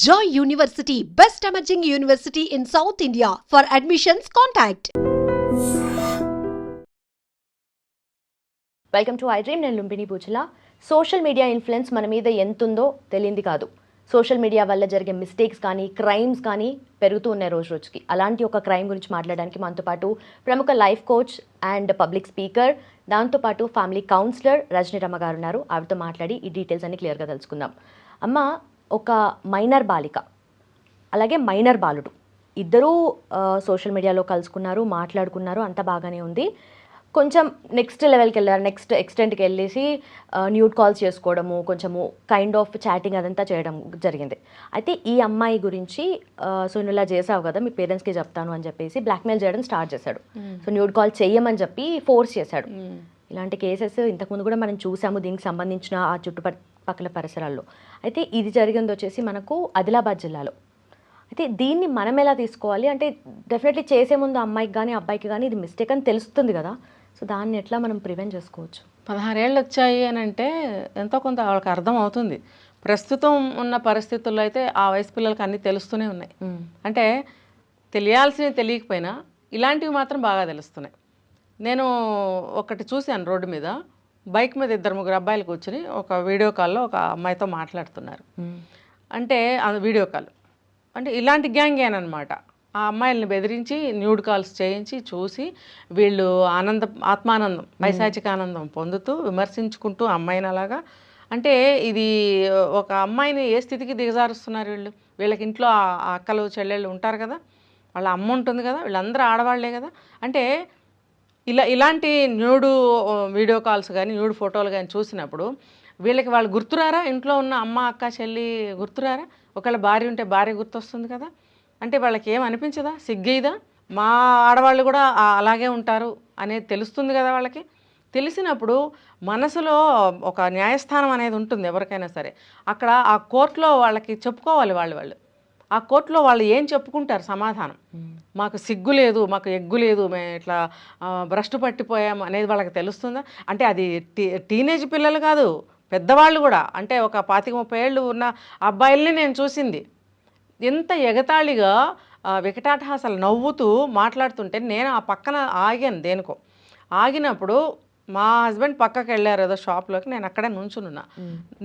Joy University, best emerging university in South India. For admissions, contact. Welcome to I dream నేను Lumbini Poochala social media influence మన మీద ఎంతుందో తెలియంది కాదు. Social media వల్ల జరిగే మిస్టేక్స్ కానీ క్రైమ్స్ కానీ పెరుగుతూ ఉన్నాయి రోజు రోజుకి. అలాంటి ఒక క్రైమ్ గురించి మాట్లాడడానికి మనతో పాటు ప్రముఖ life coach and public speaker దాంతోపాటు ఫ్యామిలీ కౌన్సిలర్ రజనీ రమ్మ గారు ఉన్నారు. ఆవిడతో మాట్లాడి ఈ డీటెయిల్స్ అన్ని క్లియర్గా తెలుసుకుందాం. అమ్మ ఒక మైనర్ బాలిక అలాగే మైనర్ బాలుడు. ఇద్దరూ సోషల్ మీడియాలో కలుసుకున్నారు మాట్లాడుకున్నారు అంత బాగానే ఉంది. కొంచెం నెక్స్ట్ లెవెల్కి వెళ్ళారు నెక్స్ట్ ఎక్స్టెంట్కి వెళ్ళేసి న్యూడ్ కాల్స్ చేసుకోవడము కొంచెము కైండ్ ఆఫ్ చాటింగ్ అదంతా చేయడం జరిగింది. అయితే ఈ అమ్మాయి గురించి సో నువ్వు ఇలా చేసావు కదా మీ పేరెంట్స్కి చెప్తాను అని చెప్పేసి బ్లాక్మెయిల్ చేయడం స్టార్ట్ చేశాడు. సో న్యూడ్ కాల్ చెయ్యమని చెప్పి ఫోర్స్ చేశాడు. ఇలాంటి కేసెస్ ఇంతకుముందు కూడా మనం చూసాము దీనికి సంబంధించిన ఆ చుట్టుపక్కల పరిసరాల్లో. అయితే ఇది జరిగింది వచ్చేసి మనకు ఆదిలాబాద్ జిల్లాలో. అయితే దీన్ని మనం ఎలా తీసుకోవాలి? అంటే డెఫినెట్లీ చేసే ముందు అమ్మాయికి కానీ అబ్బాయికి కానీ ఇది మిస్టేక్ అని తెలుస్తుంది కదా. సో దాన్ని ఎట్లా మనం ప్రివెంట్ చేసుకోవచ్చు? పదహారేళ్ళు వచ్చాయి అని అంటే ఎంతో కొంత వాళ్ళకి అర్థం అవుతుంది. ప్రస్తుతం ఉన్న పరిస్థితుల్లో అయితే ఆ వయసు పిల్లలకి అన్నీ తెలుస్తూనే ఉన్నాయి. అంటే తెలియాల్సినవి తెలియకపోయినా ఇలాంటివి మాత్రం బాగా తెలుస్తున్నాయి. నేను ఒకటి చూశాను రోడ్డు మీద. బైక్ మీద ఇద్దరు ముగ్గురు అబ్బాయిలు కూర్చుని ఒక వీడియో కాల్లో ఒక అమ్మాయితో మాట్లాడుతున్నారు. అంటే అది వీడియో కాల్. అంటే ఇలాంటి గ్యాంగేనమాట ఆ అమ్మాయిల్ని బెదిరించి న్యూడ్ కాల్స్ చేయించి చూసి వీళ్ళు ఆనంద ఆత్మానందం పైశాచిక ఆనందం పొందుతూ విమర్శించుకుంటూ అమ్మాయిని అలాగా. అంటే ఇది ఒక అమ్మాయిని ఏ స్థితికి దిగజారుస్తున్నారు వీళ్ళు? వీళ్ళకి ఇంట్లో అక్కలు చెల్లెళ్ళు ఉంటారు కదా? వాళ్ళ అమ్మ ఉంటుంది కదా? వీళ్ళందరూ ఆడవాళ్ళే కదా? అంటే ఇలా ఇలాంటి న్యూడు వీడియో కాల్స్ కానీ న్యూడు ఫోటోలు కానీ చూసినప్పుడు వీళ్ళకి వాళ్ళు గుర్తురారా? ఇంట్లో ఉన్న అమ్మ అక్క చెల్లి గుర్తురారా? ఒకవేళ భార్య ఉంటే భార్య గుర్తొస్తుంది కదా? అంటే వాళ్ళకి ఏం అనిపించదా? సిగ్గేదా? మా ఆడవాళ్ళు కూడా అలాగే ఉంటారు అనేది తెలుస్తుంది కదా వాళ్ళకి? తెలిసినప్పుడు మనసులో ఒక న్యాయస్థానం అనేది ఉంటుంది ఎవరికైనా సరే. అక్కడ ఆ కోర్టులో వాళ్ళకి చెప్పుకోవాలి వాళ్ళు వాళ్ళు. ఆ కోర్టులో వాళ్ళు ఏం చెప్పుకుంటారు సమాధానం? మాకు సిగ్గు లేదు మాకు ఎగ్గు లేదు మేము ఇట్లా భ్రష్టు పట్టిపోయాం అనేది వాళ్ళకి తెలుస్తుందా? అంటే అది టీ టీనేజ్ పిల్లలు కాదు పెద్దవాళ్ళు కూడా. అంటే ఒక పాతిక ముప్పై ఏళ్ళు ఉన్న అబ్బాయిల్ని నేను చూసింది. ఎంత ఎగతాళిగా వికటాటహాసాలు నవ్వుతూ మాట్లాడుతుంటే నేను ఆ పక్కన ఆగాను దేనికో. ఆగినప్పుడు మా హస్బెండ్ పక్కకి వెళ్ళారు ఏదో షాప్లోకి నేను అక్కడే నుంచునున్నా.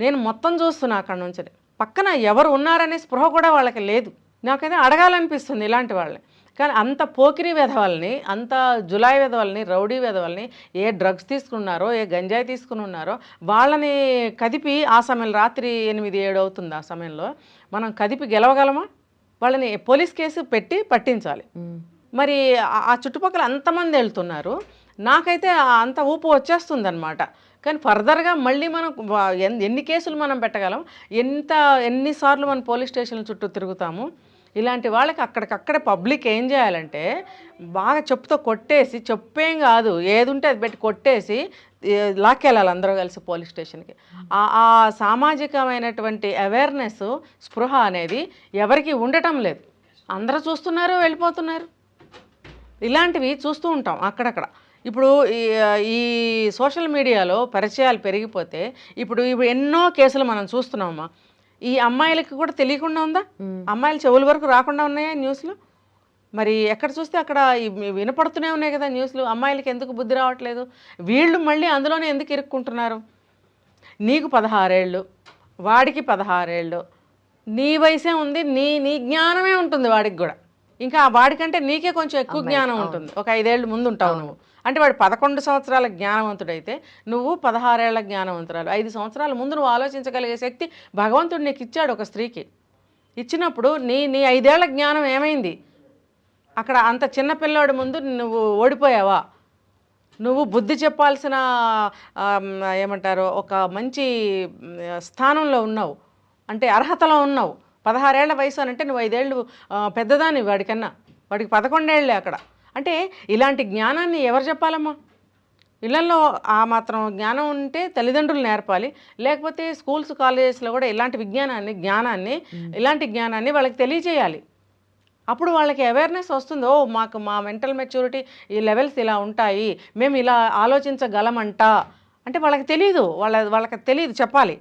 నేను మొత్తం చూస్తున్నా అక్కడ నుంచి పక్కన ఎవరు ఉన్నారనే స్పృహ కూడా వాళ్ళకి లేదు. నాకైతే అడగాలనిపిస్తుంది ఇలాంటి వాళ్ళని. కానీ అంత పోకిరి వెధవల్ని అంత జులాయి వెధవల్ని రౌడీ వెధవల్ని ఏ డ్రగ్స్ తీసుకున్నారో ఏ గంజాయి తీసుకుని ఉన్నారో వాళ్ళని కదిపి ఆ సమయంలో రాత్రి ఎనిమిది ఏడు అవుతుంది ఆ సమయంలో మనం కదిపి గెలవగలమా? వాళ్ళని పోలీస్ కేసు పెట్టి పట్టించాలి. మరి ఆ- ఆ చుట్టుపక్కల అంతమంది వెళ్తున్నారు. నాకైతే అంత ఊపు వచ్చేస్తుంది అనమాట కానీ ఫర్దర్గా మళ్ళీ మనం ఎన్ని కేసులు మనం పెట్టగలం ఎంత ఎన్నిసార్లు మనం పోలీస్ స్టేషన్ల చుట్టూ తిరుగుతాము ఇలాంటి వాళ్ళకి అక్కడికక్కడే పబ్లిక్ ఏం చేయాలంటే బాగా చెప్పుతో కొట్టేసి చెప్పేం కాదు ఏది ఉంటే అది పెట్టి కొట్టేసి లాక్కెళ్ళాలి అందరూ కలిసి పోలీస్ స్టేషన్కి. ఆ ఆ సామాజికమైనటువంటి అవేర్నెస్ స్పృహ అనేది ఎవరికి ఉండటం లేదు. అందరూ చూస్తున్నారు వెళ్ళిపోతున్నారు. ఇలాంటివి చూస్తూ ఉంటాం అక్కడక్కడ. ఇప్పుడు ఈ సోషల్ మీడియాలో పరిచయాలు పెరిగిపోతే ఇప్పుడు ఇప్పుడు ఎన్నో కేసులు మనం చూస్తున్నామమ్మా. ఈ అమ్మాయిలకి కూడా తెలియకుండా ఉందా? అమ్మాయిల చెవుల వరకు రాకుండా ఉన్నాయా న్యూస్లో? మరి ఎక్కడ చూస్తే అక్కడ వినపడుతూనే ఉన్నాయి కదా న్యూస్లు. అమ్మాయిలకి ఎందుకు బుద్ధి రావట్లేదు? వీళ్ళు మళ్ళీ అందులోనే ఎందుకు ఇరుక్కుంటున్నారు? నీకు పదహారేళ్ళు వాడికి పదహారేళ్ళు నీ వయసే ఉంది నీ నీ జ్ఞానమే ఉంటుంది వాడికి కూడా. ఇంకా వాడికంటే నీకే కొంచెం ఎక్కువ జ్ఞానం ఉంటుంది. ఒక ఐదేళ్ళు ముందు ఉంటావు నువ్వు. అంటే వాడు పదకొండు సంవత్సరాల జ్ఞానవంతుడైతే నువ్వు పదహారేళ్ళ జ్ఞానవంతురాలు. ఐదు సంవత్సరాల ముందు నువ్వు ఆలోచించగలిగే శక్తి భగవంతుడు నీకు ఇచ్చాడు ఒక స్త్రీకి. ఇచ్చినప్పుడు నీ నీ ఐదేళ్ళ జ్ఞానం ఏమైంది? అక్కడ అంత చిన్న పిల్లోడి ముందు నువ్వు ఓడిపోయావా? నువ్వు బుద్ధి చెప్పాల్సిన ఏమంటారు ఒక మంచి స్థానంలో ఉన్నావు. అంటే అర్హతలో ఉన్నావు. పదహారేళ్ళ వయసు అని అంటే నువ్వు ఐదేళ్ళు పెద్దదాని వాడికన్నా. వాడికి పదకొండేళ్ళే అక్కడ. అంటే ఇలాంటి జ్ఞానాన్ని ఎవరు చెప్పాలమ్మా? ఇళ్ళలో ఆ మాత్రం జ్ఞానం ఉంటే తల్లిదండ్రులు నేర్పాలి. లేకపోతే స్కూల్స్ కాలేజెస్లో కూడా ఇలాంటి విజ్ఞానాన్ని జ్ఞానాన్ని ఇలాంటి జ్ఞానాన్ని వాళ్ళకి తెలియజేయాలి. అప్పుడు వాళ్ళకి అవేర్నెస్ వస్తుంది ఓ మాకు మా మెంటల్ మెచ్యూరిటీ ఈ లెవెల్స్ ఇలా ఉంటాయి. మేము ఇలా ఆలోచించగలమంట. అంటే వాళ్ళకి తెలియదు వాళ్ళ వాళ్ళకి తెలియదు చెప్పాలి.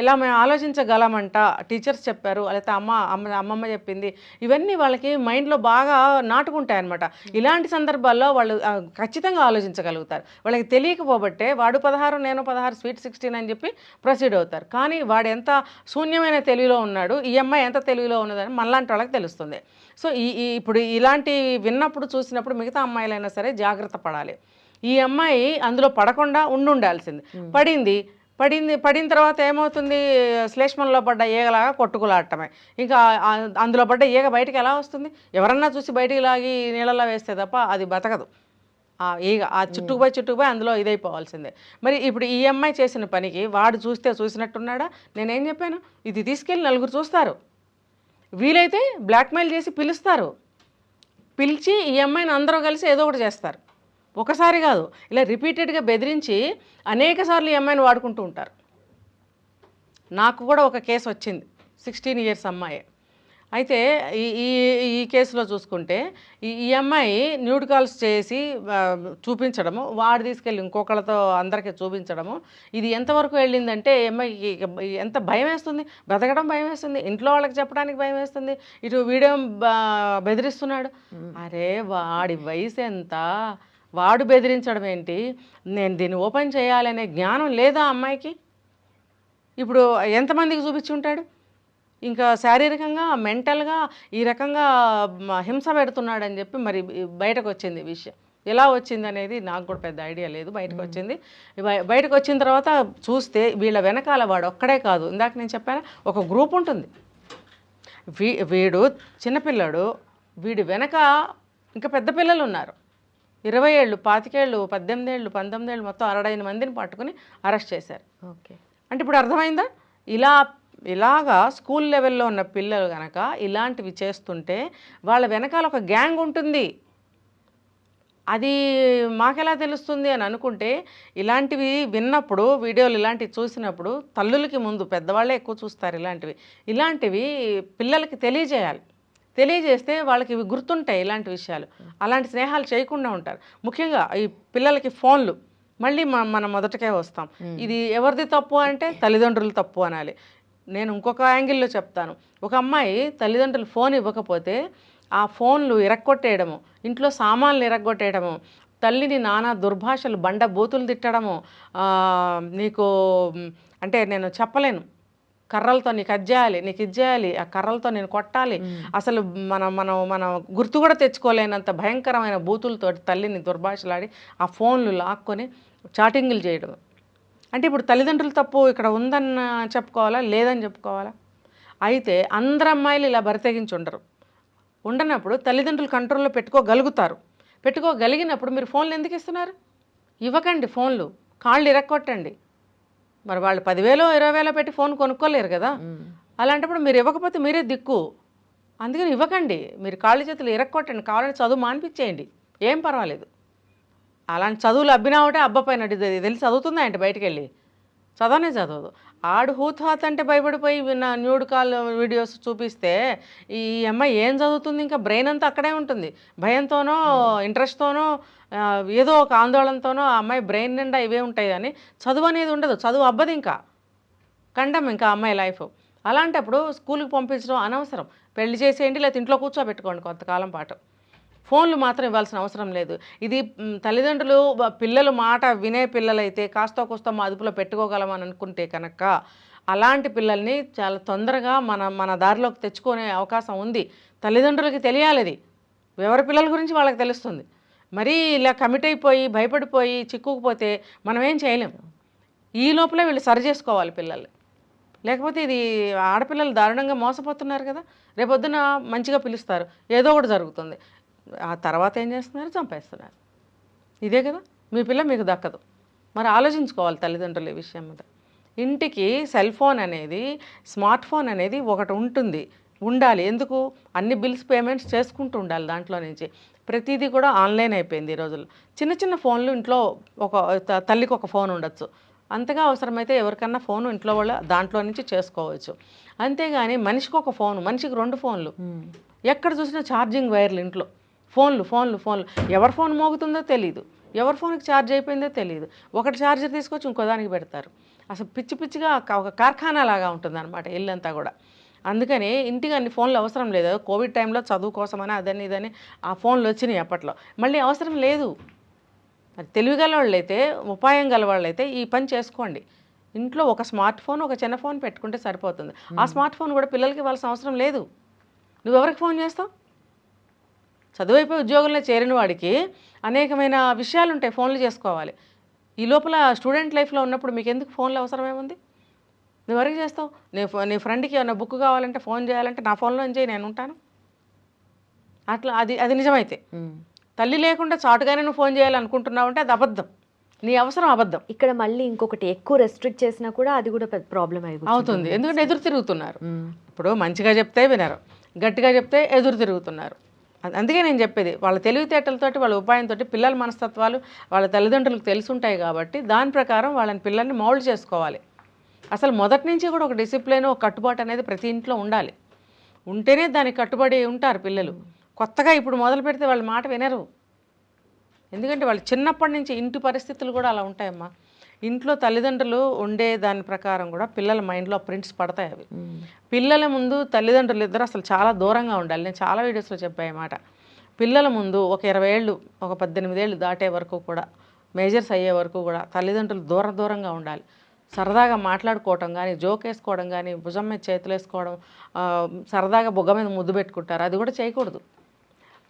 ఇలా మేము ఆలోచించగలమంట. టీచర్స్ చెప్పారు లేకపోతే అమ్మ అమ్మ అమ్మమ్మ చెప్పింది. ఇవన్నీ వాళ్ళకి మైండ్లో బాగా నాటుకుంటాయి అనమాట ఇలాంటి సందర్భాల్లో వాళ్ళు ఖచ్చితంగా ఆలోచించగలుగుతారు. వాళ్ళకి తెలియకపోబట్టే వాడు పదహారు నేను పదహారు స్వీట్ సిక్స్టీన్ అని చెప్పి ప్రొసీడ్ అవుతారు. కానీ వాడు ఎంత శూన్యమైన తెలివిలో ఉన్నాడు ఈ అమ్మాయి ఎంత తెలివిలో ఉన్నదని మనలాంటి వాళ్ళకి తెలుస్తుంది. సో ఈ ఇప్పుడు ఇలాంటి విన్నప్పుడు చూసినప్పుడు మిగతా అమ్మాయిలైనా సరే జాగ్రత్త పడాలి. ఈ అమ్మాయి అందులో పడకుండా ఉండి ఉండాల్సింది పడింది పడింది పడిన తర్వాత ఏమవుతుంది? శ్లేష్మంలో పడ్డ ఈగలాగా కొట్టుకులాడటమే. ఇంకా అందులో పడ్డ ఈగ బయటికి ఎలా వస్తుంది? ఎవరన్నా చూసి బయటికి లాగి నీళ్ళలో వేస్తే తప్ప అది బతకదు. ఆ ఈగ ఆ చుట్టుకుపోయి చుట్టుకుపోయి అందులో ఇదైపోవాల్సిందే. మరి ఇప్పుడు ఈ అమ్మాయి చేసిన పనికి వాడు చూస్తే చూసినట్టున్నాడా? నేనేం చెప్పాను? ఇది తీసుకెళ్ళి నలుగురు చూస్తారు. వీలైతే బ్లాక్మెయిల్ చేసి పిలుస్తారు. పిలిచి ఈ అమ్మాయిని అందరూ కలిసి ఏదో ఒకటి చేస్తారు. ఒకసారి కాదు ఇలా రిపీటెడ్గా బెదిరించి అనేక సార్లు ఈ అమ్మాయిని వాడుకుంటూ ఉంటారు. నాకు కూడా ఒక కేసు వచ్చింది సిక్స్టీన్ ఇయర్స్ అమ్మాయి. అయితే ఈ ఈ ఈ కేసులో చూసుకుంటే ఈ ఈ అమ్మాయి న్యూడ్ కాల్స్ చేసి చూపించడము వాడు తీసుకెళ్ళి ఇంకొకళ్ళతో అందరికీ చూపించడము ఇది ఎంతవరకు వెళ్ళిందంటే ఈ అమ్మాయికి ఎంత భయం వేస్తుంది? బ్రతకడం భయం వేస్తుంది? ఇంట్లో వాళ్ళకి చెప్పడానికి భయం వేస్తుంది? ఇటు వీడియో బ- బెదిరిస్తున్నాడు? అరే వాడి వయసు ఎంత? వాడు బెదిరించడం ఏంటి? నేను దీన్ని ఓపెన్ చేయాలనే జ్ఞానం లేదా అమ్మాయికి? ఇప్పుడు ఎంతమందికి చూపించి ఉంటాడు? ఇంకా శారీరకంగా మెంటల్గా ఈ రకంగా హింస పెడుతున్నాడని చెప్పి మరి బయటకు వచ్చింది విషయం. ఎలా వచ్చింది అనేది నాకు కూడా పెద్ద ఐడియా లేదు. బయటకు వచ్చింది బయ- బయటకు వచ్చిన తర్వాత చూస్తే వీళ్ళ వెనకాల వాడు ఒక్కడే కాదు. ఇందాక నేను చెప్పాను? ఒక గ్రూప్ ఉంటుంది. వీ వీడు చిన్నపిల్లాడు. వీడి వెనక ఇంకా పెద్ద పిల్లలు ఉన్నారు. ఇరవై ఏళ్ళు పాతికేళ్ళు పద్దెనిమిది ఏళ్ళు పంతొమ్మిది ఏళ్ళు మొత్తం అరడైన మందిని పట్టుకుని అరెస్ట్ చేశారు. ఓకే. అంటే ఇప్పుడు అర్థమైందా? ఇలా ఇలాగా స్కూల్ లెవెల్లో ఉన్న పిల్లలు కనుక ఇలాంటివి చేస్తుంటే వాళ్ళ వెనకాల ఒక గ్యాంగ్ ఉంటుంది. అది మాకెలా తెలుస్తుంది అని అనుకుంటే ఇలాంటివి విన్నప్పుడు వీడియోలు ఇలాంటివి చూసినప్పుడు తల్లులకి ముందు పెద్దవాళ్ళే ఎక్కువ చూస్తారు ఇలాంటివి. ఇలాంటివి పిల్లలకి తెలియజేయాలి. తెలియజేస్తే వాళ్ళకి ఇవి గుర్తుంటాయి ఇలాంటి విషయాలు. అలాంటి స్నేహాలు చేయకుండా ఉంటారు. ముఖ్యంగా ఈ పిల్లలకి ఫోన్లు. మళ్ళీ మనం మొదటకే వస్తాం. ఇది ఎవరిది తప్పు అంటే తల్లిదండ్రులు తప్పు అనాలి. నేను ఇంకొక యాంగిల్లో చెప్తాను. ఒక అమ్మాయి తల్లిదండ్రులు ఫోన్ ఇవ్వకపోతే ఆ ఫోన్లు ఇరక్కొట్టేయడము ఇంట్లో సామాన్లు ఇరగొట్టేయడము తల్లిని నానా దుర్భాషలు బండ బూతులు తిట్టడము నీకు అంటే నేను చెప్పలేను. కర్రలతో నీకు అది చేయాలి నీకు ఇది చేయాలి ఆ కర్రలతో నేను కొట్టాలి. అసలు మనం మనం మనం గుర్తు కూడా తెచ్చుకోలేనంత భయంకరమైన బూతులతో తల్లిని దుర్భాషలాడి ఆ ఫోన్లు లాక్కొని చాటింగులు చేయడం. అంటే ఇప్పుడు తల్లిదండ్రులు తప్పు ఇక్కడ ఉందన్న చెప్పుకోవాలా లేదని చెప్పుకోవాలా? అయితే అందరు అమ్మాయిలు ఇలా బరితెగించి ఉండరు. ఉండనప్పుడు తల్లిదండ్రులు కంట్రోల్లో పెట్టుకోగలుగుతారు. పెట్టుకోగలిగినప్పుడు మీరు ఫోన్లు ఎందుకు ఇస్తున్నారు? ఇవ్వకండి ఫోన్లు. కాళ్ళు ఇరక్కొట్టండి. మరి వాళ్ళు పదివేలో ఇరవై వేలో పెట్టి ఫోన్ కొనుక్కోలేరు కదా. అలాంటప్పుడు మీరు ఇవ్వకపోతే మీరే దిక్కు. అందుకని ఇవ్వకండి. మీరు కాళ్ళు చేతులు ఇరక్కొట్టండి. కావాలని చదువు మానిపించేయండి. ఏం పర్వాలేదు. అలాంటి చదువులు అబ్బినా అబ్బాయి అబ్బపోయినట్టు ఇది తెలిసి చదువుతుందా అంటే బయటికి వెళ్ళి? చదవనే చదవదు. ఆడు హూత్ హాత్ అంటే భయపడిపోయి విన్న న్యూడ్ కాల్ వీడియోస్ చూపిస్తే ఈ అమ్మాయి ఏం చదువుతుంది? ఇంకా బ్రెయిన్ అంతా అక్కడే ఉంటుంది. భయంతోనో ఇంట్రెస్ట్తోనో ఆ, ఏదో ఒక ఆందోళనతోనో ఆ అమ్మాయి బ్రెయిన్ నిండా ఇవే ఉంటాయి కానీ చదువు అనేది ఉండదు. చదువు అబ్బదు ఇంకా. కండం ఇంకా అమ్మాయి లైఫ్. అలాంటప్పుడు స్కూల్కి పంపించడం అనవసరం. పెళ్ళి చేసేయండి లేకపోతే ఇంట్లో కూర్చోబెట్టుకోండి కొంతకాలం పాటు. ఫోన్లు మాత్రం ఇవ్వాల్సిన అవసరం లేదు. ఇది తల్లిదండ్రులు పిల్లలు మాట వినే పిల్లలైతే కాస్త కూస్త మా అదుపులో పెట్టుకోగలమని అనుకుంటే కనుక అలాంటి పిల్లల్ని చాలా తొందరగా మన మన దారిలోకి తెచ్చుకునే అవకాశం ఉంది. తల్లిదండ్రులకి తెలియాలి ఇది. ఎవరి పిల్లల గురించి వాళ్ళకి తెలుస్తుంది. మరీ ఇలా కమిట్ అయిపోయి భయపడిపోయి చిక్కుకుపోతే మనం ఏం చేయలేం. ఈ లోపలే వీళ్ళు సరి చేసుకోవాలి పిల్లలు లేకపోతే ఇది ఆడపిల్లలు దారుణంగా మోసపోతున్నారు కదా. రేపొద్దున మంచిగా పిలుస్తారు. ఏదో ఒకటి జరుగుతుంది. ఆ తర్వాత ఏం చేస్తున్నారు? చంపేస్తున్నారు. ఇదే కదా? మీ పిల్ల మీకు దక్కదు. మరి ఆలోచించుకోవాలి తల్లిదండ్రులు ఈ విషయం మీద. ఇంటికి సెల్ ఫోన్ అనేది స్మార్ట్ ఫోన్ అనేది ఒకటి ఉంటుంది. ఉండాలి. ఎందుకు? అన్ని బిల్స్ పేమెంట్స్ చేసుకుంటూ ఉండాలి దాంట్లో నుంచి. ప్రతిదీ కూడా ఆన్లైన్ అయిపోయింది ఈ రోజుల్లో. చిన్న చిన్న ఫోన్లు ఇంట్లో ఒక తల్లికి ఒక ఫోన్ ఉండొచ్చు. అంతగా అవసరమైతే ఎవరికన్నా ఫోన్ ఇంట్లో వాళ్ళ దాంట్లో నుంచి చేసుకోవచ్చు. అంతేగాని మనిషికి ఒక ఫోన్ మనిషికి రెండు ఫోన్లు. ఎక్కడ చూసినా ఛార్జింగ్ వైర్లు ఇంట్లో. ఫోన్లు ఫోన్లు ఫోన్లు. ఎవరి ఫోన్ మోగుతుందో తెలియదు ఎవరి ఫోన్కి ఛార్జ్ అయిపోయిందో తెలియదు ఒకటి ఛార్జర్ తీసుకొచ్చి ఇంకో దానికి పెడతారు. అసలు పిచ్చి పిచ్చిగా ఒక- కార్ఖానా లాగా ఉంటుంది అనమాట ఇల్లంతా కూడా. అందుకని ఇంటికి అన్ని ఫోన్లు అవసరం లేదు. కోవిడ్ టైంలో చదువు కోసమని అదని ఇదని ఆ ఫోన్లు వచ్చినాయి అప్పట్లో. మళ్ళీ అవసరం లేదు. మరి తెలివిగల వాళ్ళైతే ఉపాయం గల వాళ్ళైతే ఈ పని చేసుకోండి. ఇంట్లో ఒక స్మార్ట్ ఫోన్ ఒక చిన్న ఫోన్ పెట్టుకుంటే సరిపోతుంది. ఆ స్మార్ట్ ఫోన్ కూడా పిల్లలకి ఇవ్వాల్సిన అవసరం లేదు. నువ్వెవరికి ఫోన్ చేస్తావు? చదువైపోయి ఉద్యోగంలో చేరిన వాడికి అనేకమైన విషయాలు ఉంటాయి ఫోన్లు చేసుకోవాలి. ఈ లోపల స్టూడెంట్ లైఫ్లో ఉన్నప్పుడు మీకు ఎందుకు ఫోన్లు అవసరమేముంది? నువ్వు ఎవరికి చేస్తావు? నీ నీ ఫ్రెండ్కి ఏమైనా బుక్ కావాలంటే ఫోన్ చేయాలంటే నా ఫోన్లో చేయి నేను ఉంటాను అట్లా అది అది నిజమైతే. తల్లి లేకుండా చాటుగానే నువ్వు ఫోన్ చేయాలనుకుంటున్నావు అంటే అది అబద్ధం. నీ అవసరం అబద్ధం. ఇక్కడ మళ్ళీ ఇంకొకటి ఎక్కువ రెస్ట్రిక్ట్ చేసినా కూడా అది కూడా పెద్ద ప్రాబ్లం అవుతుంది. ఎందుకంటే ఎదురు తిరుగుతున్నారు. ఇప్పుడు మంచిగా చెప్తే వినరు. గట్టిగా చెప్తే ఎదురు తిరుగుతున్నారు. అందుకే నేను చెప్పేది వాళ్ళ తెలివితేటలతోటి వాళ్ళ ఉపాయంతో పిల్లల మనస్తత్వాలు వాళ్ళ తల్లిదండ్రులకు తెలుసుంటాయి కాబట్టి దాని ప్రకారం వాళ్ళని పిల్లల్ని మౌల్డ్ చేసుకోవాలి. అసలు మొదటి నుంచి కూడా ఒక డిసిప్లిన్ ఒక కట్టుబాటు అనేది ప్రతి ఇంట్లో ఉండాలి. ఉంటేనే దానికి కట్టుబడి ఉంటారు పిల్లలు. కొత్తగా ఇప్పుడు మొదలు పెడితే వాళ్ళ మాట వినరు. ఎందుకంటే వాళ్ళు చిన్నప్పటి నుంచి ఇంటి పరిస్థితులు కూడా అలా ఉంటాయమ్మా. ఇంట్లో తల్లిదండ్రులు ఉండే దాని ప్రకారం కూడా పిల్లల మైండ్లో ప్రింట్స్ పడతాయి అవి. పిల్లల ముందు తల్లిదండ్రులు ఇద్దరు అసలు చాలా దూరంగా ఉండాలి. నేను చాలా వీడియోస్లో చెప్పాయి మాట. పిల్లల ముందు ఒక ఇరవై ఏళ్ళు ఒక పద్దెనిమిది ఏళ్ళు దాటే వరకు కూడా మేజర్స్ అయ్యే వరకు కూడా తల్లిదండ్రులు దూర దూరంగా ఉండాలి. సరదాగా మాట్లాడుకోవటం కానీ జోక్ వేసుకోవడం కానీ భుజం మీద చేతులు వేసుకోవడం సరదాగా బుగ్గ మీద ముద్దు పెట్టుకుంటారు. అది కూడా చేయకూడదు.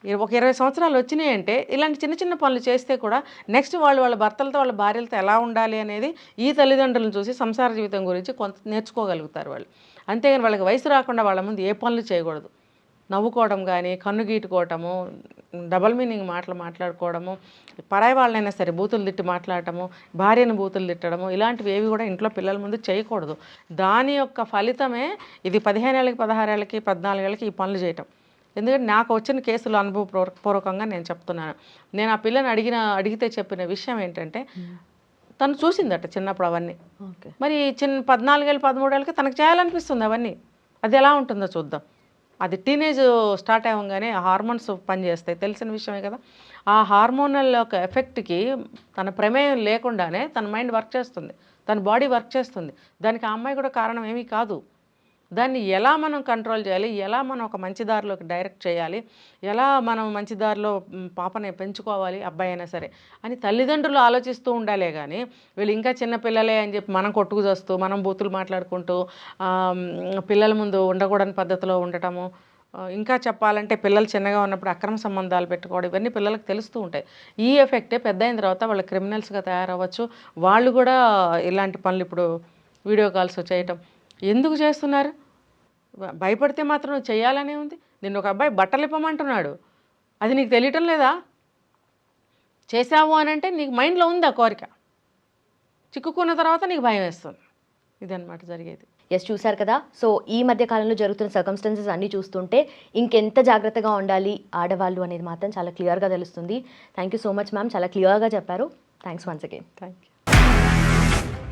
ఒక ఇరవై సంవత్సరాలు వచ్చినాయి అంటే ఇలాంటి చిన్న చిన్న పనులు చేస్తే కూడా నెక్స్ట్ వాళ్ళు వాళ్ళ భర్తలతో వాళ్ళ భార్యలతో ఎలా ఉండాలి అనేది ఈ తల్లిదండ్రులను చూసి సంసార జీవితం గురించి కొంత నేర్చుకోగలుగుతారు వాళ్ళు. అంతేగాని వాళ్ళకి వయసు రాకుండా వాళ్ళ ముందు ఏ పనులు చేయకూడదు. నవ్వుకోవడం కానీ కన్ను గీటుకోవటము డబల్ మీనింగ్ మాటలు మాట్లాడుకోవడము పరాయి వాళ్ళైనా సరే బూతులు తిట్టి మాట్లాడటము భార్యను బూతులు తిట్టడము ఇలాంటివి ఏవి కూడా ఇంట్లో పిల్లల ముందు చేయకూడదు. దాని యొక్క ఫలితమే ఇది పదిహేనేళ్ళకి పదహారేళ్ళకి పద్నాలుగేళ్ళకి ఈ పనులు చేయటం. ఎందుకంటే నాకు వచ్చిన కేసులు అనుభవపూర్వక పూర్వకంగా నేను చెప్తున్నాను. నేను ఆ పిల్లని అడిగిన అడిగితే చెప్పిన విషయం ఏంటంటే తను చూసిందట చిన్నప్పుడు అవన్నీ. ఓకే. మరి చిన్న పద్నాలుగేళ్ళు పదమూడేళ్ళకి తనకు చేయాలనిపిస్తుంది అవన్నీ. అది ఎలా ఉంటుందో చూద్దాం. అది టీనేజ్ స్టార్ట్ అవ్వగానే హార్మోన్స్ పనిచేస్తాయి. తెలిసిన విషయమే కదా. ఆ హార్మోనల్ యొక్క ఎఫెక్ట్కి తన ప్రమేయం లేకుండానే తన మైండ్ వర్క్ చేస్తుంది. తన బాడీ వర్క్ చేస్తుంది. దానికి ఆ అమ్మాయి కూడా కారణం ఏమీ కాదు. దాన్ని ఎలా మనం కంట్రోల్ చేయాలి? ఎలా మనం ఒక మంచి దారిలోకి డైరెక్ట్ చేయాలి? ఎలా మనం మంచి దారిలో పాపని పెంచుకోవాలి? అబ్బాయి అయినా సరే అని తల్లిదండ్రులు ఆలోచిస్తూ ఉండాలే కానీ వీళ్ళు ఇంకా చిన్నపిల్లలే అని చెప్పి మనం కొట్టుకు చేస్తూ మనం బూతులు మాట్లాడుకుంటూ పిల్లల ముందు ఉండకూడని పద్ధతిలో ఉండటము ఇంకా చెప్పాలంటే పిల్లలు చిన్నగా ఉన్నప్పుడు అక్రమ సంబంధాలు పెట్టుకోవడం ఇవన్నీ పిల్లలకు తెలుస్తూ ఉంటాయి. ఈ ఎఫెక్టే పెద్ద అయిన తర్వాత వాళ్ళు క్రిమినల్స్గా తయారవ్వచ్చు. వాళ్ళు కూడా ఇలాంటి పనులు ఇప్పుడు వీడియో కాల్స్ చేయటం ఎందుకు చేస్తున్నారు? భయపడితే మాత్రం నువ్వు చేయాలనే ఉంది. నిన్ను ఒక అబ్బాయి బట్టలు ఇప్పమంటున్నాడు. అది నీకు తెలియటం లేదా? చేసావు అని అంటే నీకు మైండ్లో ఉంది ఆ కోరిక? చిక్కుకున్న తర్వాత నీకు భయం వేస్తుంది. ఇదన్నమాట జరిగేది. ఎస్ చూశారు కదా? సో ఈ మధ్య కాలంలో జరుగుతున్న సర్కమ్స్టెన్సెస్ అన్నీ చూస్తుంటే ఇంకెంత జాగ్రత్తగా ఉండాలి ఆడవాళ్ళు అనేది మాత్రం చాలా క్లియర్గా తెలుస్తుంది. Thank you so much ma'am చాలా క్లియర్గా చెప్పారు. Thanks once again thank you